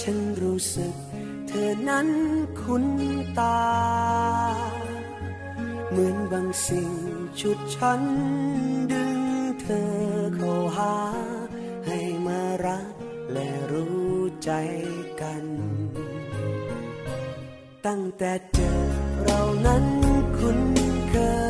ฉันรู้สึกเธอนั้นคุ้นตา เหมือนบางสิ่งชุดฉันดึงเธอเข้าหา ให้มารักและรู้ใจกัน ตั้งแต่เจอเรานั้นคุ้นเคย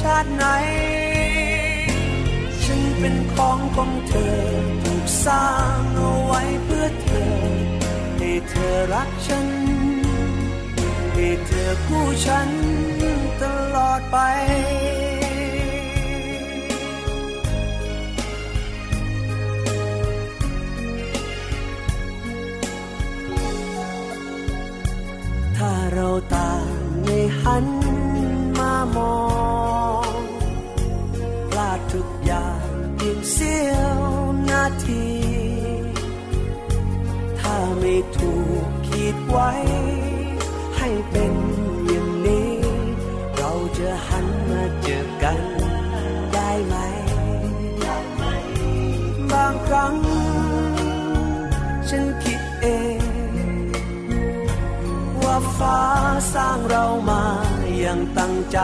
ชาติไหน ฉันเป็นของของเธอ ถูกสร้างเอาไว้เพื่อเธอ ให้เธอรักฉัน ให้เธอคู่ฉันตลอดไปถ้าเราต่างไม่หัน ไม่ถูกขีดไว้ ให้เป็นอย่างนี้ เราจะหันมาเจอกันได้ไหม บางครั้ง ฉันคิดเอง ว่าฟ้าสร้างเรามาอย่างตั้งใจ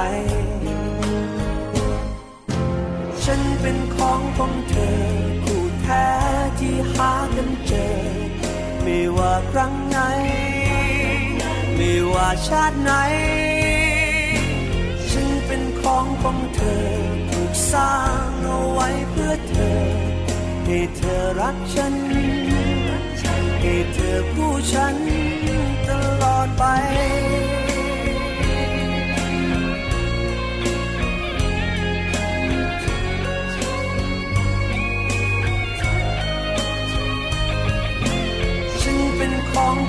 ฉันเป็นของของเธอคู่แท้ที่หากันเจอ ไม่ว่าครั้งไหน ไม่ว่าชาติไหน ฉันเป็นของของเธอ ถูกสร้างเอาไว้เพื่อเธอ ให้เธอรักฉัน ให้เธอผู้ฉันตลอดไป